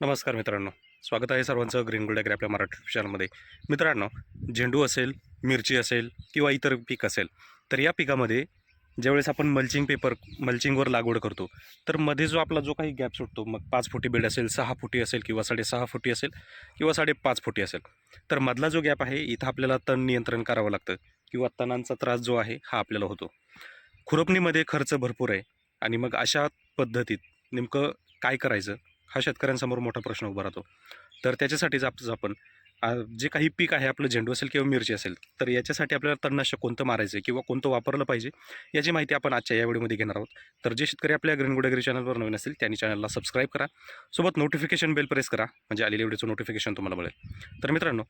नमस्कार मित्रांनो. स्वागत आहे सर्वांचं ग्रीन गोल्ड ॲग्री आपल्या मराठी चॅनलमध्ये मित्रांनो झेंडू असेल मिरची असेल किंवा इतर पीक असेल तर या पिकामध्ये ज्यावेळेस आपण मल्चिंग पेपर मल्चिंगवर लागवड करतो तर मध्ये जो आपला जो काही गॅप सुटतो मग पाच फुटी बेड असेल सहा फुटी असेल किंवा साडेसहा फुटी असेल किंवा साडेपाच फुटी असेल तर मधला जो गॅप आहे इथं आपल्याला तण नियंत्रण करावं लागतं किंवा तणांचा त्रास जो आहे हा आपल्याला होतो. खुरपणीमध्ये खर्च भरपूर आहे आणि मग अशा पद्धतीत नेमकं काय करायचं? हा शेतकऱ्यांसमोर मोठा प्रश्न उभा राहतो. तर त्याच्यासाठीच आज आपण जे काही पीक आहे आपलं झेंडू असेल किंवा मिरची असेल तर याच्यासाठी आपल्याला तणनाशक कोणतं मारायचं आहे किंवा कोणतं वापरलं पाहिजे याची माहिती आपण आजच्या या व्हिडिओमध्ये घेणार आहोत. तर जे शेतकरी आपल्या ग्रीन गुडगिरी चॅनलवर नवीन असतील त्यांनी चॅनलला सबस्क्राईब करा. सोबत नोटिफिकेशन बेल प्रेस करा म्हणजे आलेल्या व्हिडिओचं नोटिफिकेशन तुम्हाला मिळेल. तर मित्रांनो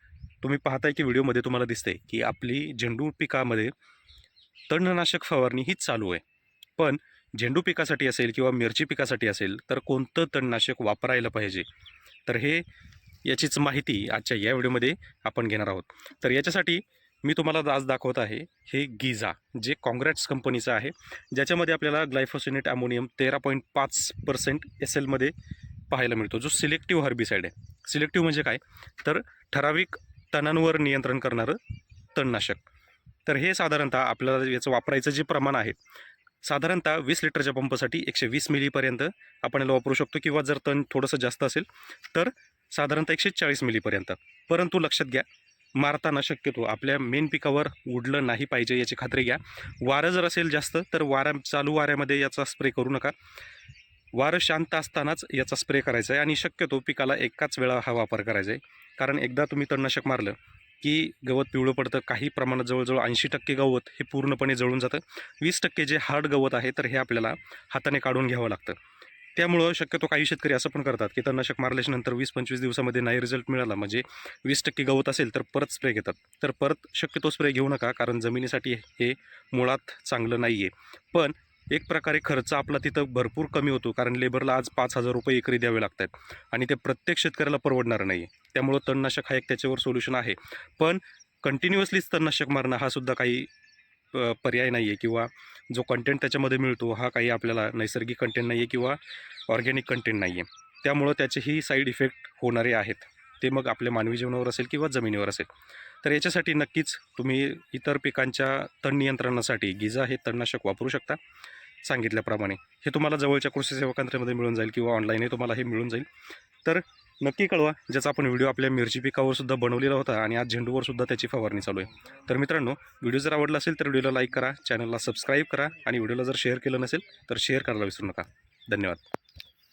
तुम्ही पाहताय की व्हिडिओमध्ये तुम्हाला दिसते की आपली झेंडू पिकामध्ये तणनाशक फवारणी हीच चालू आहे. पण झेंडू पिकासाठी असेल किंवा मिरची पिकासाठी असेल तर कोणतं तणनाशक वापरायला पाहिजे? तर हे याचीच माहिती आजच्या या व्हिडिओमध्ये आपण घेणार आहोत. तर याच्यासाठी मी तुम्हाला आज दाखवत आहे हे गिझा जे काँग्रेट्स कंपनीचं आहे ज्याच्यामध्ये आपल्याला ग्लायफोसिनेट अमोनियम तेरा पॉईंट पाच पर्सेंट एस एलमध्ये पाहायला मिळतो जो सिलेक्टिव्ह हर्बिसाईड आहे. सिलेक्टिव्ह म्हणजे काय? तर ठराविक तणांवर नियंत्रण करणारं तणनाशक. तर हे साधारणतः आपल्याला याचं वापरायचं जे प्रमाण आहे साधारणतः वीस लिटरच्या पंपासाठी एकशे वीस मिलीपर्यंत आपण याला वापरू शकतो किंवा जर तण थोडंसं जास्त असेल तर साधारणतः एकशे चाळीस मिलीपर्यंत. परंतु लक्षात घ्या मारताना शक्यतो आपल्या मेन पिकावर उडलं नाही पाहिजे याची खात्री घ्या. वारं जर असेल जास्त तर वाऱ्या चालू वाऱ्यामध्ये याचा स्प्रे करू नका. वारं शांत असतानाच याचा स्प्रे करायचा आहे आणि शक्यतो पिकाला एकाच वेळा हा वापर करायचा आहे. कारण एकदा तुम्ही तणनाशक मारलं की गवत पिवळं पडतं काही प्रमाणात जवळजवळ ऐंशी टक्के गवत हे पूर्णपणे जळून जातं. वीस टक्के जे हार्ड गवत आहे तर हे आपल्याला हाताने काढून घ्यावं लागतं. त्यामुळं शक्यतो काही शेतकरी असं पण करतात की तणनाशक मारल्याच्या नंतर वीस पंचवीस दिवसामध्ये नाही रिझल्ट मिळाला. म्हणजे वीस टक्के गवत असेल तर परत स्प्रे घेतात. तर परत शक्यतो स्प्रे घेऊ नका कारण जमिनीसाठी हे मुळात चांगलं नाही आहे पण एक प्रकारे खर्च आपला तिथं भरपूर कमी होतो कारण लेबरला आज पाच हजार रुपये एकरी द्यावे लागत आहेत आणि ते प्रत्येक शेतकऱ्याला परवडणार नाही आहे त्यामुळं तणनाशक हा एक त्याच्यावर सोल्युशन आहे. पण कंटिन्युअसलीच तणनाशक मारणं हा सुद्धा काही पर्याय नाही आहे किंवा जो कंटेंट त्याच्यामध्ये मिळतो हा काही आपल्याला नैसर्गिक कंटेंट नाही आहे किंवा ऑर्गॅनिक कंटेंट नाही आहे त्यामुळं त्याचेही साईड इफेक्ट होणारे आहेत. ते मग आपल्या मानवी जीवनावर असेल किंवा जमिनीवर असेल. तर याच्यासाठी नक्कीच तुम्ही इतर पिकांच्या तण नियंत्रणासाठी गिजा हे तणनाशक वापरू शकता. सांगितल्याप्रमाणे. हे तुम्हाला जवळच्या कृषी सेवा केंद्रामध्ये मिळून जाईल किंवा ऑनलाईनही तुम्हाला हे मिळून जाईल. तर नक्की कळवा ज्याचा आपण व्हिडिओ आपल्या मिरची पिकावर सुद्धा बनवलेला होता आणि आज झेंडूवर सुद्धा त्याची फवारणी चालू आहे. तर मित्रांनो व्हिडिओ जर आवडला असेल तर व्हिडिओला लाईक करा चॅनलला सबस्क्राईब करा आणि व्हिडिओला जर शेअर केलं नसेल तर शेअर करायला विसरू नका. धन्यवाद.